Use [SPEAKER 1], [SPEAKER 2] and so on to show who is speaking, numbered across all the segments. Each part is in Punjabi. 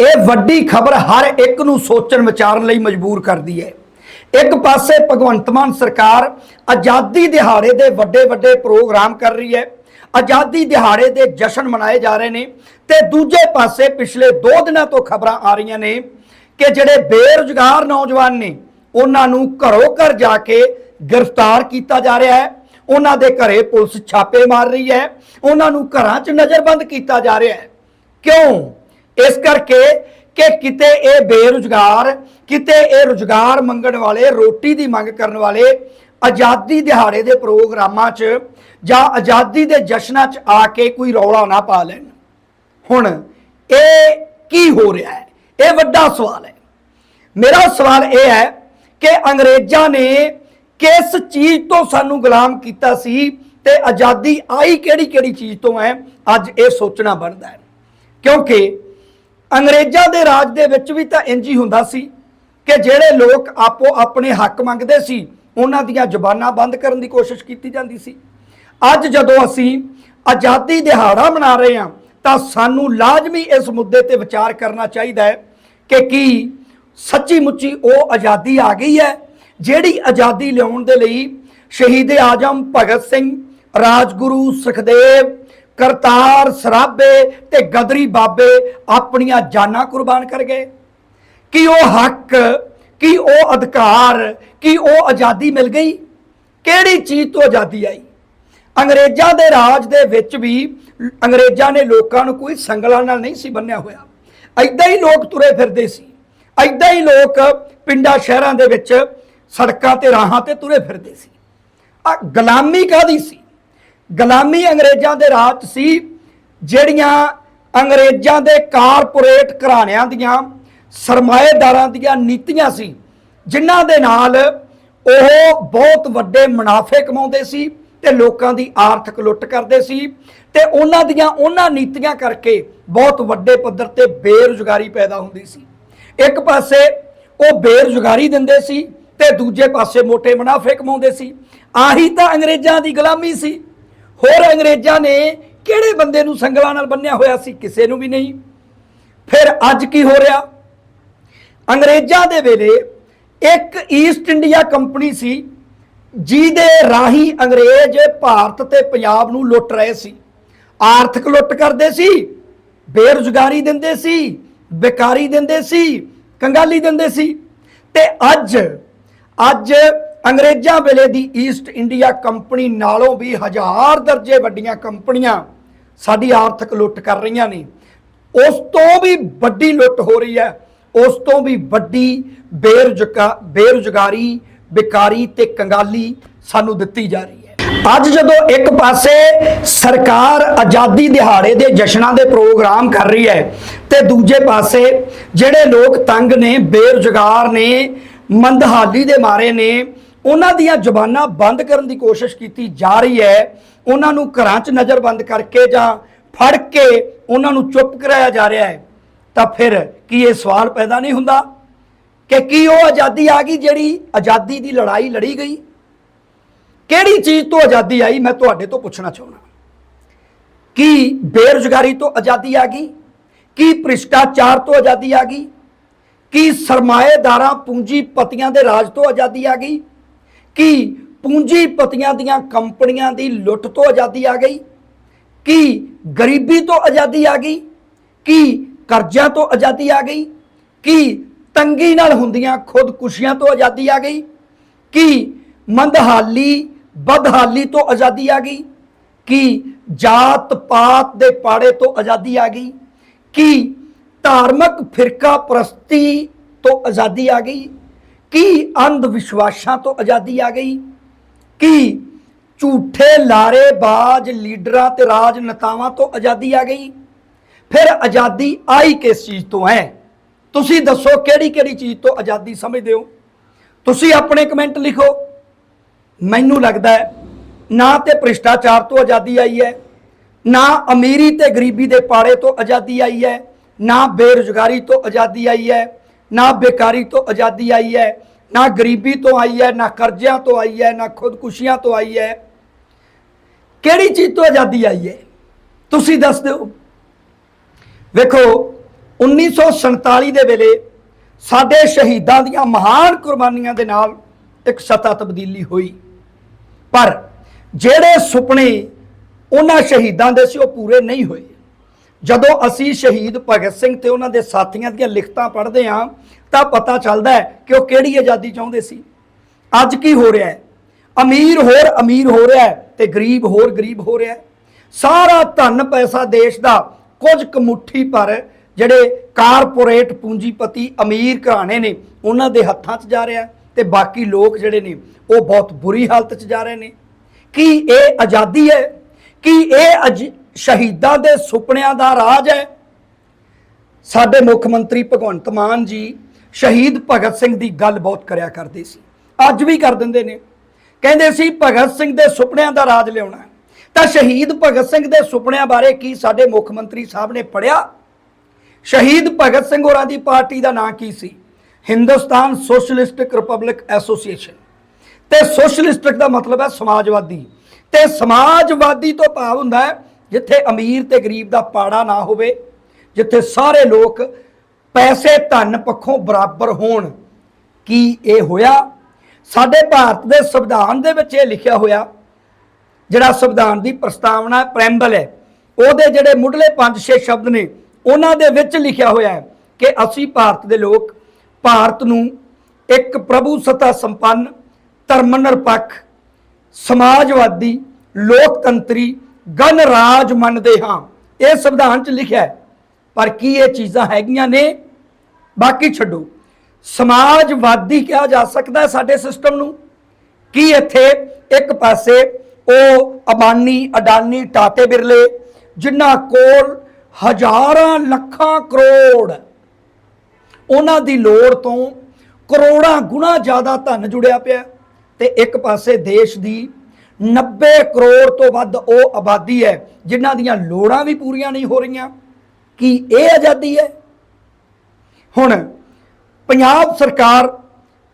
[SPEAKER 1] ਇਹ ਵੱਡੀ ਖਬਰ ਹਰ ਇੱਕ ਨੂੰ ਸੋਚਣ ਵਿਚਾਰਨ ਲਈ ਮਜਬੂਰ ਕਰਦੀ ਹੈ। ਇੱਕ ਪਾਸੇ ਭਗਵੰਤ ਮਾਨ ਸਰਕਾਰ ਆਜ਼ਾਦੀ ਦਿਹਾੜੇ ਦੇ ਵੱਡੇ ਵੱਡੇ ਪ੍ਰੋਗਰਾਮ ਕਰ ਰਹੀ ਹੈ, ਆਜ਼ਾਦੀ ਦਿਹਾੜੇ ਦੇ ਜਸ਼ਨ ਮਨਾਏ ਜਾ ਰਹੇ ਨੇ ਤੇ ਦੂਜੇ ਪਾਸੇ ਪਿਛਲੇ 2 ਦਿਨਾਂ ਤੋਂ ਖਬਰਾਂ ਆ ਰਹੀਆਂ ਨੇ ਕਿ ਜਿਹੜੇ ਬੇਰੁਜ਼ਗਾਰ ਨੌਜਵਾਨ ਨੇ, ਉਹਨਾਂ ਨੂੰ ਘਰੋਂ ਘਰ ਜਾ ਕੇ ਗ੍ਰਿਫਤਾਰ ਕੀਤਾ ਜਾ ਰਿਹਾ ਹੈ। ਉਹਨਾਂ ਦੇ ਘਰੇ ਪੁਲਿਸ ਛਾਪੇ ਮਾਰ ਰਹੀ ਹੈ। ਉਹਨਾਂ ਨੂੰ ਘਰਾਂ 'ਚ ਨਜ਼ਰਬੰਦ ਕੀਤਾ ਜਾ ਰਿਹਾ ਹੈ। ਕਿਉਂ? ਇਸ ਕਰਕੇ ਕਿ ਕਿਤੇ ਇਹ ਬੇਰੁਜ਼ਗਾਰ, ਕਿਤੇ ਇਹ ਰੁਜ਼ਗਾਰ ਮੰਗਣ ਵਾਲੇ, ਰੋਟੀ ਦੀ ਮੰਗ ਕਰਨ ਵਾਲੇ ਆਜ਼ਾਦੀ ਦਿਹਾੜੇ ਦੇ ਪ੍ਰੋਗਰਾਮਾਂ 'ਚ ਜਾਂ ਆਜ਼ਾਦੀ ਦੇ ਜਸ਼ਨਾਂ 'ਚ ਆ ਕੇ ਕੋਈ ਰੌਲਾ ਨਾ ਪਾ ਲੈਣ। ਹੁਣ ਇਹ ਕੀ ਹੋ ਰਿਹਾ ਹੈ? ਇਹ ਵੱਡਾ ਸਵਾਲ ਹੈ। ਮੇਰਾ ਸਵਾਲ ਇਹ ਹੈ ਕਿ ਅੰਗਰੇਜ਼ਾਂ ਨੇ ਕਿਸ ਚੀਜ਼ ਤੋਂ ਸਾਨੂੰ ਗੁਲਾਮ ਕੀਤਾ ਸੀ ਤੇ ਆਜ਼ਾਦੀ ਆਈ ਕਿਹੜੀ ਕਿਹੜੀ ਚੀਜ਼ ਤੋਂ ਹੈ? ਅੱਜ ਇਹ ਸੋਚਣਾ ਬਣਦਾ ਹੈ। ਕਿਉਂਕਿ ਅੰਗਰੇਜ਼ਾਂ ਦੇ ਰਾਜ ਦੇ ਵਿੱਚ ਵੀ ਤਾਂ ਇੰਜ ਹੀ ਹੁੰਦਾ ਸੀ ਕਿ ਜਿਹੜੇ ਲੋਕ ਆਪੋ ਆਪਣੇ ਹੱਕ ਮੰਗਦੇ ਸੀ, ਉਹਨਾਂ ਦੀਆਂ ਜ਼ੁਬਾਨਾਂ ਬੰਦ ਕਰਨ ਦੀ ਕੋਸ਼ਿਸ਼ ਕੀਤੀ ਜਾਂਦੀ ਸੀ। ਅੱਜ ਜਦੋਂ ਅਸੀਂ ਆਜ਼ਾਦੀ ਦਿਹਾੜਾ ਮਨਾ ਰਹੇ ਹਾਂ, ਤਾਂ ਸਾਨੂੰ ਲਾਜ਼ਮੀ ਇਸ ਮੁੱਦੇ ਤੇ ਵਿਚਾਰ ਕਰਨਾ ਚਾਹੀਦਾ ਹੈ ਕਿ ਕੀ ਸੱਚੀ ਮੁੱਚੀ ਉਹ ਆਜ਼ਾਦੀ ਆ ਗਈ ਹੈ, ਜਿਹੜੀ ਆਜ਼ਾਦੀ ਲਿਆਉਣ ਦੇ ਲਈ ਸ਼ਹੀਦ ਆਜਮ ਭਗਤ ਸਿੰਘ, ਰਾਜਗੁਰੂ ਸੁਖਦੇਵ ਕਰਤਾਰ ਸਰਾਭੇ ਤੇ ਗਦਰੀ ਬਾਬੇ ਆਪਣੀਆਂ ਜਾਨਾਂ ਕੁਰਬਾਨ ਕਰ ਗਏ। ਕੀ ਉਹ ਹੱਕ, ਕੀ ਉਹ ਅਧਿਕਾਰ, ਕੀ ਉਹ ਆਜ਼ਾਦੀ ਮਿਲ ਗਈ? ਕਿਹੜੀ ਚੀਜ਼ ਤੋਂ ਆਜ਼ਾਦੀ ਆਈ? ਅੰਗਰੇਜ਼ਾਂ ਦੇ ਰਾਜ ਦੇ ਵਿੱਚ ਵੀ ਅੰਗਰੇਜ਼ਾਂ ਨੇ ਲੋਕਾਂ ਨੂੰ ਕੋਈ ਸੰਗਲਾਂ ਨਾਲ ਨਹੀਂ ਸੀ ਬੰਨਿਆ ਹੋਇਆ। ਐਦਾਂ ਹੀ ਲੋਕ ਤੁਰੇ ਫਿਰਦੇ ਸੀ। ਐਦਾਂ ਹੀ ਲੋਕ ਪਿੰਡਾਂ ਸ਼ਹਿਰਾਂ ਦੇ ਵਿੱਚ ਸੜਕਾਂ ਤੇ ਰਾਹਾਂ ਤੇ ਤੁਰੇ ਫਿਰਦੇ ਸੀ। ਆ ਗੁਲਾਮੀ ਕਾਦੀ ਸੀ? ਗੁਲਾਮੀ ਅੰਗਰੇਜ਼ਾਂ ਦੇ ਰਾਜ 'ਚ ਸੀ, ਜਿਹੜੀਆਂ ਅੰਗਰੇਜ਼ਾਂ ਦੇ ਕਾਰਪੋਰੇਟ ਘਰਾਣਿਆਂ ਦੀਆਂ, ਸਰਮਾਏਦਾਰਾਂ ਦੀਆਂ ਨੀਤੀਆਂ ਸੀ, ਜਿਨ੍ਹਾਂ ਦੇ ਨਾਲ ਉਹ ਬਹੁਤ ਵੱਡੇ ਮੁਨਾਫੇ ਕਮਾਉਂਦੇ ਸੀ ਤੇ ਲੋਕਾਂ ਦੀ ਆਰਥਿਕ ਲੁੱਟ ਕਰਦੇ ਸੀ ਤੇ ਉਹਨਾਂ ਦੀਆਂ ਉਹਨਾਂ ਨੀਤੀਆਂ ਕਰਕੇ ਬਹੁਤ ਵੱਡੇ ਪੱਧਰ ਤੇ ਬੇਰੁਜ਼ਗਾਰੀ ਪੈਦਾ ਹੁੰਦੀ ਸੀ। ਇੱਕ ਪਾਸੇ ਉਹ ਬੇਰੁਜ਼ਗਾਰੀ ਦਿੰਦੇ ਸੀ ਤੇ ਦੂਜੇ ਪਾਸੇ ਮੋٹے ਮੁਨਾਫੇ ਕਮਾਉਂਦੇ ਸੀ। ਆਹੀ ਤਾਂ ਅੰਗਰੇਜ਼ਾਂ ਦੀ ਗੁਲਾਮੀ ਸੀ। ਹੋਰ ਅੰਗਰੇਜ਼ਾਂ ਨੇ ਕਿਹੜੇ ਬੰਦੇ ਨੂੰ ਸੰਗਲਾਂ ਨਾਲ ਬੰਨਿਆ ਹੋਇਆ ਸੀ? ਕਿਸੇ ਨੂੰ ਵੀ ਨਹੀਂ। ਫਿਰ ਅੱਜ ਕੀ ਹੋ ਰਿਹਾ? ਅੰਗਰੇਜ਼ਾਂ ਦੇ ਵੇਲੇ ਇੱਕ ਈਸਟ ਇੰਡੀਆ ਕੰਪਨੀ ਸੀ, ਜਿਹਦੇ ਰਾਹੀਂ ਅੰਗਰੇਜ਼ ਭਾਰਤ ਤੇ ਪੰਜਾਬ ਨੂੰ ਲੁੱਟ ਰਹੇ ਸੀ। ਆਰਥਿਕ ਲੁੱਟ ਕਰਦੇ ਸੀ, ਬੇਰੁਜ਼ਗਾਰੀ ਦਿੰਦੇ ਸੀ, ਬੇਕਾਰੀ ਦਿੰਦੇ ਸੀ, ਕੰਗਾਲੀ ਦਿੰਦੇ ਸੀ। ਤੇ ਅੱਜ ਅੱਜ ਅੰਗਰੇਜ਼ਾਂ ਵੇਲੇ ਦੀ ਈਸਟ ਇੰਡੀਆ ਕੰਪਨੀ ਨਾਲੋਂ ਵੀ ਹਜ਼ਾਰ ਦਰਜੇ ਵੱਡੀਆਂ ਕੰਪਨੀਆਂ ਸਾਡੀ ਆਰਥਿਕ ਲੁੱਟ ਕਰ ਰਹੀਆਂ ਨੇ। ਉਸ ਤੋਂ ਵੀ ਵੱਡੀ ਲੁੱਟ ਹੋ ਰਹੀ ਹੈ। ਉਸ ਤੋਂ ਵੀ ਵੱਡੀ ਬੇਰੁਜ਼ਗਾ ਬੇਰੁਜ਼ਗਾਰੀ, ਬੇਕਾਰੀ ਤੇ ਕੰਗਾਲੀ ਸਾਨੂੰ ਦਿੱਤੀ ਜਾ ਰਹੀ ਹੈ। ਅੱਜ ਜਦੋਂ ਇੱਕ ਪਾਸੇ ਸਰਕਾਰ ਆਜ਼ਾਦੀ ਦਿਹਾੜੇ ਦੇ ਜਸ਼ਨਾਂ ਦੇ ਪ੍ਰੋਗਰਾਮ ਕਰ ਰਹੀ ਹੈ ਤੇ ਦੂਜੇ ਪਾਸੇ ਜਿਹੜੇ ਲੋਕ ਤੰਗ ਨੇ, ਬੇਰੁਜ਼ਗਾਰ ਨੇ, ਮੰਦਹਾਲੀ ਦੇ ਮਾਰੇ ਨੇ ਉਹਨਾਂ ਦੀਆਂ ਜ਼ੁਬਾਨਾਂ ਬੰਦ ਕਰਨ ਦੀ ਕੋਸ਼ਿਸ਼ ਕੀਤੀ ਜਾ ਰਹੀ ਹੈ। ਉਹਨਾਂ ਨੂੰ ਘਰਾਂ 'ਚ ਨਜ਼ਰਬੰਦ ਕਰਕੇ ਜਾਂ ਫੜ ਕੇ ਉਹਨਾਂ ਨੂੰ ਚੁੱਪ ਕਰਾਇਆ ਜਾ ਰਿਹਾ ਹੈ। ਤਾਂ ਫਿਰ ਕੀ ਇਹ ਸਵਾਲ ਪੈਦਾ ਨਹੀਂ ਹੁੰਦਾ ਕਿ ਕੀ ਉਹ ਆਜ਼ਾਦੀ ਆ ਗਈ ਜਿਹੜੀ ਆਜ਼ਾਦੀ ਦੀ ਲੜਾਈ ਲੜੀ ਗਈ? ਕਿਹੜੀ ਚੀਜ਼ ਤੋਂ ਆਜ਼ਾਦੀ ਆਈ? ਮੈਂ ਤੁਹਾਡੇ ਤੋਂ ਪੁੱਛਣਾ ਚਾਹੁੰਦਾ ਕੀ ਬੇਰੁਜ਼ਗਾਰੀ ਤੋਂ ਆਜ਼ਾਦੀ ਆ ਗਈ? ਕੀ ਭ੍ਰਿਸ਼ਟਾਚਾਰ ਤੋਂ ਆਜ਼ਾਦੀ ਆ ਗਈ? ਕੀ ਸਰਮਾਏਦਾਰਾਂ ਪੂੰਜੀਪਤੀਆਂ ਦੇ ਰਾਜ ਤੋਂ ਆਜ਼ਾਦੀ ਆ ਗਈ? ਕੀ ਪੂੰਜੀਪਤੀਆਂ ਦੀਆਂ ਕੰਪਨੀਆਂ ਦੀ ਲੁੱਟ ਤੋਂ ਆਜ਼ਾਦੀ ਆ ਗਈ? ਕੀ ਗਰੀਬੀ ਤੋਂ ਆਜ਼ਾਦੀ ਆ ਗਈ? ਕੀ ਕਰਜ਼ਿਆਂ ਤੋਂ ਆਜ਼ਾਦੀ ਆ ਗਈ? ਕੀ ਤੰਗੀ ਨਾਲ ਹੁੰਦੀਆਂ ਖੁਦਕੁਸ਼ੀਆਂ ਤੋਂ ਆਜ਼ਾਦੀ ਆ ਗਈ? ਕੀ ਮੰਦਹਾਲੀ, ਬਦਹਾਲੀ ਤੋਂ ਆਜ਼ਾਦੀ ਆ ਗਈ? ਕੀ ਜਾਤ ਪਾਤ ਦੇ ਪਾੜੇ ਤੋਂ ਆਜ਼ਾਦੀ ਆ ਗਈ? ਕੀ ਧਾਰਮਿਕ ਫਿਰਕਾ ਪ੍ਰਸਤੀ ਤੋਂ ਆਜ਼ਾਦੀ ਆ ਗਈ? ਕੀ ਅੰਧ ਵਿਸ਼ਵਾਸਾਂ ਤੋਂ ਆਜ਼ਾਦੀ ਆ ਗਈ? ਕੀ ਝੂਠੇ ਲਾਰੇਬਾਜ਼ ਲੀਡਰਾਂ ਤੇ ਰਾਜਨੇਤਾਵਾਂ ਤੋਂ ਆਜ਼ਾਦੀ ਆ ਗਈ? ਫਿਰ ਆਜ਼ਾਦੀ ਆਈ ਕਿਸ ਚੀਜ਼ ਤੋਂ ਹੈ? ਤੁਸੀਂ ਦੱਸੋ ਕਿਹੜੀ ਕਿਹੜੀ ਚੀਜ਼ ਤੋਂ ਆਜ਼ਾਦੀ ਸਮਝਦੇ ਹੋ? ਤੁਸੀਂ ਆਪਣੇ ਕਮੈਂਟ ਲਿਖੋ। ਮੈਨੂੰ ਲੱਗਦਾ ਹੈ ਨਾ ਤੇ ਭ੍ਰਿਸ਼ਟਾਚਾਰ ਤੋਂ ਆਜ਼ਾਦੀ ਆਈ ਹੈ, ਨਾ ਅਮੀਰੀ ਤੇ ਗਰੀਬੀ ਦੇ ਪਾੜੇ ਤੋਂ ਆਜ਼ਾਦੀ ਆਈ ਹੈ, ਨਾ ਬੇਰੁਜ਼ਗਾਰੀ ਤੋਂ ਆਜ਼ਾਦੀ ਆਈ ਹੈ। ਨਾ ਬੇਕਾਰੀ ਤੋਂ ਆਜ਼ਾਦੀ ਆਈ ਹੈ, ਨਾ ਗਰੀਬੀ ਤੋਂ ਆਈ ਹੈ, ਨਾ ਕਰਜ਼ਿਆਂ ਤੋਂ ਆਈ ਹੈ, ਨਾ ਖੁਦਕੁਸ਼ੀਆਂ ਤੋਂ ਆਈ ਹੈ। ਕਿਹੜੀ ਚੀਜ਼ ਤੋਂ ਆਜ਼ਾਦੀ ਆਈ ਹੈ? ਤੁਸੀਂ ਦੱਸ ਦਿਓ। ਵੇਖੋ 1947 ਦੇ ਵੇਲੇ ਸਾਡੇ ਸ਼ਹੀਦਾਂ ਦੀਆਂ ਮਹਾਨ ਕੁਰਬਾਨੀਆਂ ਦੇ ਨਾਲ ਇੱਕ ਸਤਾ ਤਬਦੀਲੀ ਹੋਈ। ਪਰ ਜਿਹੜੇ ਸੁਪਨੇ ਉਹਨਾਂ ਸ਼ਹੀਦਾਂ ਦੇ ਸੀ, ਉਹ ਪੂਰੇ ਨਹੀਂ ਹੋਏ। ਜਦੋਂ ਅਸੀਂ ਸ਼ਹੀਦ ਭਗਤ ਸਿੰਘ ਤੇ ਉਹਨਾਂ ਦੇ ਸਾਥੀਆਂ ਦੀਆਂ ਲਿਖਤਾਂ ਪੜ੍ਹਦੇ ਹਾਂ, ਤਾਂ ਪਤਾ ਚੱਲਦਾ ਹੈ ਕਿ ਉਹ ਕਿਹੜੀ ਆਜ਼ਾਦੀ ਚਾਹੁੰਦੇ ਸੀ। ਅੱਜ ਕੀ ਹੋ ਰਿਹਾ ਹੈ? ਅਮੀਰ ਹੋਰ ਅਮੀਰ ਹੋ ਰਿਹਾ ਹੈ ਤੇ ਗਰੀਬ ਹੋਰ ਗਰੀਬ ਹੋ ਰਿਹਾ ਹੈ। ਸਾਰਾ ਧਨ ਪੈਸਾ ਦੇਸ਼ ਦਾ ਕੁਝ ਕੁ ਮੁੱਠੀ ਪਰ ਜਿਹੜੇ ਕਾਰਪੋਰੇਟ ਪੂੰਜੀਪਤੀ ਅਮੀਰ ਘਰਾਣੇ ਨੇ, ਉਹਨਾਂ ਦੇ ਹੱਥਾਂ 'ਚ ਜਾ ਰਿਹਾ ਹੈ ਤੇ ਬਾਕੀ ਲੋਕ ਜਿਹੜੇ ਨੇ, ਉਹ ਬਹੁਤ ਬੁਰੀ ਹਾਲਤ 'ਚ ਜਾ ਰਹੇ ਨੇ। ਕੀ ਇਹ ਆਜ਼ਾਦੀ ਹੈ? ਕੀ ਇਹ ਅਜ- ਸ਼ਹੀਦਾਂ ਦੇ ਸੁਪਨਿਆਂ ਦਾ ਰਾਜ ਹੈ। ਸਾਡੇ ਮੁੱਖ ਮੰਤਰੀ ਭਗਵੰਤ ਮਾਨ ਜੀ ਸ਼ਹੀਦ ਭਗਤ ਸਿੰਘ ਦੀ ਗੱਲ ਬਹੁਤ ਕਰਿਆ ਕਰਦੇ ਸੀ। ਅੱਜ ਵੀ ਕਰ ਦਿੰਦੇ ਨੇ। ਕਹਿੰਦੇ ਸੀ, ਭਗਤ ਸਿੰਘ ਦੇ ਸੁਪਨਿਆਂ ਦਾ ਰਾਜ ਲਿਆਉਣਾ ਤਾਂ ਸ਼ਹੀਦ ਭਗਤ ਸਿੰਘ ਦੇ ਸੁਪਨਿਆਂ ਬਾਰੇ ਕੀ ਸਾਡੇ ਮੁੱਖ ਮੰਤਰੀ ਸਾਹਿਬ ਨੇ ਪੜਿਆ ਸ਼ਹੀਦ ਭਗਤ ਸਿੰਘ ਹੋਰਾਂ ਦੀ ਪਾਰਟੀ ਦਾ ਨਾਂ ਕੀ ਸੀ? Hindustan Socialistic Republic Association. ਤੇ ਸੋਸ਼ਲਿਸਟਿਕ ਦਾ ਮਤਲਬ ਹੈ ਸਮਾਜਵਾਦੀ। ਤੇ ਸਮਾਜਵਾਦੀ ਤੋਂ ਭਾਵ ਹੁੰਦਾ ਹੈ ਜਿੱਥੇ ਅਮੀਰ ਤੇ ਗਰੀਬ ਦਾ ਪਾੜਾ ਨਾ ਹੋਵੇ, ਜਿੱਥੇ ਸਾਰੇ ਲੋਕ ਪੈਸੇ ਧਨ ਪੱਖੋਂ ਬਰਾਬਰ ਹੋਣ, ਕੀ ਇਹ ਹੋਇਆ? ਸਾਡੇ ਭਾਰਤ ਦੇ ਸੰਵਿਧਾਨ ਦੇ ਵਿੱਚ ਇਹ ਲਿਖਿਆ ਹੋਇਆ, ਜਿਹੜਾ ਸੰਵਿਧਾਨ ਦੀ ਪ੍ਰਸਤਾਵਨਾ ਪ੍ਰੈਂਬਲ ਹੈ, ਉਹਦੇ ਜਿਹੜੇ ਮੁੱਢਲੇ 5-6 ਸ਼ਬਦ ਨੇ, ਉਹਨਾਂ ਦੇ ਵਿੱਚ ਲਿਖਿਆ ਹੋਇਆ ਹੈ ਕਿ ਅਸੀਂ ਭਾਰਤ ਦੇ ਲੋਕ ਭਾਰਤ ਨੂੰ ਇੱਕ ਪ੍ਰਭੂ ਸੱਤਾ ਸੰਪੰਨ, ਧਰਮ ਨਿਰਪੱਖ, ਸਮਾਜਵਾਦੀ, ਲੋਕਤੰਤਰੀ ਗਣਰਾਜ ਮੰਨਦੇ ਹਾਂ। ਇਹ ਸੰਵਿਧਾਨ 'ਚ ਲਿਖਿਆ ਹੈ। ਪਰ ਕੀ ਇਹ ਚੀਜ਼ਾਂ ਹੈਗੀਆਂ ਨੇ? ਬਾਕੀ ਛੱਡੋ। ਸਮਾਜਵਾਦੀ ਕਿਹਾ ਜਾ ਸਕਦਾ ਸਾਡੇ ਸਿਸਟਮ ਨੂੰ। ਕੀ ਇੱਥੇ ਇੱਕ ਪਾਸੇ ਉਹ ਅਬਾਨੀ, ਅਡਾਨੀ, ਟਾਟੇ ਬਿਰਲੇ, ਜਿਨ੍ਹਾਂ ਕੋਲ ਹਜ਼ਾਰਾਂ ਲੱਖਾਂ ਕਰੋੜ ਉਹਨਾਂ ਦੀ ਲੋੜ ਤੋਂ ਕਰੋੜਾਂ ਗੁਣਾ ਜ਼ਿਆਦਾ ਧਨ ਜੁੜਿਆ ਪਿਆ ਤੇ ਇੱਕ ਪਾਸੇ ਦੇਸ਼ ਦੀ 90 ਕਰੋੜ ਤੋਂ ਵੱਧ ਉਹ ਆਬਾਦੀ ਹੈ, ਜਿਨ੍ਹਾਂ ਦੀਆਂ ਲੋੜਾਂ ਵੀ ਪੂਰੀਆਂ ਨਹੀਂ ਹੋ ਰਹੀਆਂ। ਕੀ ਇਹ ਆਜ਼ਾਦੀ ਹੈ? ਹੁਣ ਪੰਜਾਬ ਸਰਕਾਰ,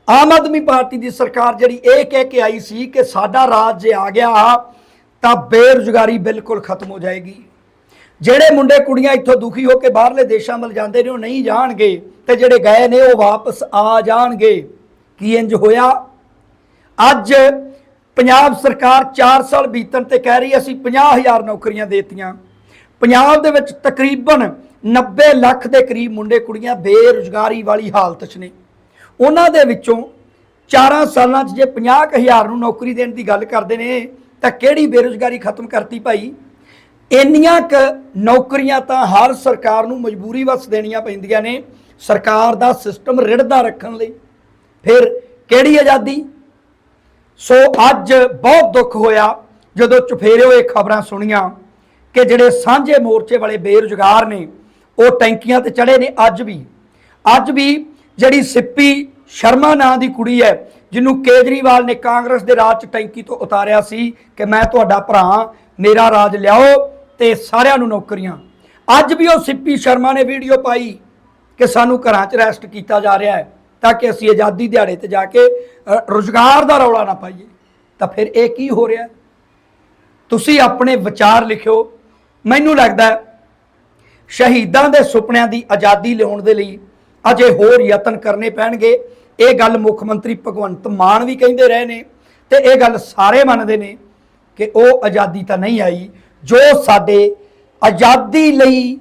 [SPEAKER 1] ਆਮ ਆਦਮੀ ਪਾਰਟੀ ਦੀ ਸਰਕਾਰ ਜਿਹੜੀ ਇਹ ਕਹਿ ਕੇ ਆਈ ਸੀ ਕਿ ਸਾਡਾ ਰਾਜ ਜੇ ਆ ਗਿਆ, ਤਾਂ ਬੇਰੁਜ਼ਗਾਰੀ ਬਿਲਕੁਲ ਖਤਮ ਹੋ ਜਾਏਗੀ। ਜਿਹੜੇ ਮੁੰਡੇ ਕੁੜੀਆਂ ਇੱਥੋਂ ਦੁਖੀ ਹੋ ਕੇ ਬਾਹਰਲੇ ਦੇਸ਼ਾਂ ਵੱਲ ਜਾਂਦੇ ਨੇ, ਉਹ ਨਹੀਂ ਜਾਣਗੇ ਤੇ ਜਿਹੜੇ ਗਏ ਨੇ, ਉਹ ਵਾਪਸ ਆ ਜਾਣਗੇ। ਕੀ ਇੰਜ ਹੋਇਆ? ਅੱਜ ਪੰਜਾਬ ਸਰਕਾਰ 4 ਸਾਲ ਬੀਤਣ ਤੇ ਕਹਿ ਰਹੀ ਹੈ, ਅਸੀਂ 50000 ਨੌਕਰੀਆਂ ਦੇਤੀਆਂ। ਪੰਜਾਬ ਦੇ ਵਿੱਚ ਤਕਰੀਬਨ 90 ਲੱਖ ਦੇ ਕਰੀਬ ਮੁੰਡੇ ਕੁੜੀਆਂ ਬੇਰੁਜ਼ਗਾਰੀ ਵਾਲੀ ਹਾਲਤ 'ਚ ਨੇ। ਉਹਨਾਂ ਦੇ ਵਿੱਚੋਂ 4 ਸਾਲਾਂ 'ਚ ਜੇ 50000 ਨੂੰ ਨੌਕਰੀ ਦੇਣ ਦੀ ਗੱਲ ਕਰਦੇ ਨੇ, ਤਾਂ ਕਿਹੜੀ ਬੇਰੁਜ਼ਗਾਰੀ ਖਤਮ ਕਰਤੀ ਭਾਈ? ਇੰਨੀਆਂ ਕ ਨੌਕਰੀਆਂ ਤਾਂ ਹਰ ਸਰਕਾਰ ਨੂੰ ਮਜਬੂਰੀ ਵਸ ਦੇਣੀਆਂ ਪੈਂਦੀਆਂ ਨੇ, ਸਰਕਾਰ ਦਾ ਸਿਸਟਮ ਰਿੜਦਾ ਰੱਖਣ ਲਈ। ਫਿਰ ਕਿਹੜੀ ਆਜ਼ਾਦੀ? ਸੋ ਅੱਜ ਬਹੁਤ ਦੁੱਖ ਹੋਇਆ ਜਦੋਂ ਚੁਫੇਰਿਓ ਇਹ ਖਬਰਾਂ ਸੁਣੀਆਂ ਕਿ ਜਿਹੜੇ ਸਾਂਝੇ ਮੋਰਚੇ ਵਾਲੇ ਬੇਰੁਜ਼ਗਾਰ ਨੇ, ਉਹ ਟੈਂਕੀਆਂ ਤੇ ਚੜੇ ਨੇ ਅੱਜ ਵੀ। ਅੱਜ ਵੀ ਜਿਹੜੀ ਸਿੱਪੀ ਸ਼ਰਮਾ ਨਾਂ ਦੀ ਕੁੜੀ ਹੈ, ਜਿਹਨੂੰ ਕੇਜਰੀਵਾਲ ਨੇ ਕਾਂਗਰਸ ਦੇ ਰਾਜ ਚ ਟੈਂਕੀ ਤੋਂ ਉਤਾਰਿਆ ਸੀ ਕਿ ਮੈਂ ਤੁਹਾਡਾ ਭਰਾ, ਮੇਰਾ ਰਾਜ ਲਿਆਓ ਤੇ ਸਾਰਿਆਂ ਨੂੰ ਨੌਕਰੀਆਂ। ਅੱਜ ਵੀ ਉਹ ਸਿੱਪੀ ਸ਼ਰਮਾ ਨੇ ਵੀਡੀਓ ਪਾਈ ਕਿ ਸਾਨੂੰ ਘਰਾਂ 'ਚ ਰੈਸਟ ਕੀਤਾ ਜਾ ਰਿਹਾ ਹੈ। ਤਾਂ ਕਿ ਅਸੀਂ ਆਜ਼ਾਦੀ ਦਿਹਾੜੇ ਤੇ ਜਾ ਕੇ ਅ, ਰੁਜ਼ਗਾਰ ਦਾ ਰੌਲਾ ਨਾ ਪਾਈਏ। ਤਾਂ ਫਿਰ ਇਹ ਕੀ ਹੋ ਰਿਹਾ? ਤੁਸੀਂ ਆਪਣੇ ਵਿਚਾਰ ਲਿਖਿਓ। ਮੈਨੂੰ ਲੱਗਦਾ ਸ਼ਹੀਦਾਂ ਦੇ ਸੁਪਨਿਆਂ ਦੀ ਆਜ਼ਾਦੀ ਲਿਆਉਣ ਦੇ ਲਈ ਅਜੇ ਹੋਰ ਯਤਨ ਕਰਨੇ ਪੈਣਗੇ। ਇਹ ਗੱਲ ਮੁੱਖ ਮੰਤਰੀ ਭਗਵੰਤ ਮਾਨ ਵੀ ਕਹਿੰਦੇ ਰਹੇ ਨੇ ਤੇ ਇਹ ਗੱਲ ਸਾਰੇ ਮੰਨਦੇ ਨੇ ਕਿ ਉਹ ਆਜ਼ਾਦੀ ਤਾਂ ਨਹੀਂ ਆਈ ਜੋ ਸਾਡੇ ਆਜ਼ਾਦੀ ਲਈ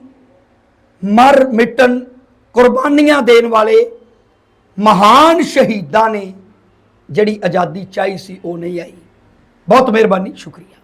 [SPEAKER 1] ਮਰ ਮਿਟਨ ਕੁਰਬਾਨੀਆਂ ਦੇਣ ਵਾਲੇ ਮਹਾਨ ਸ਼ਹੀਦਾਂ ਨੇ ਜਿਹੜੀ ਆਜ਼ਾਦੀ ਚਾਹੀ ਸੀ ਉਹ ਨਹੀਂ ਆਈ। ਬਹੁਤ ਮਿਹਰਬਾਨੀ ਸ਼ੁਕਰੀਆ।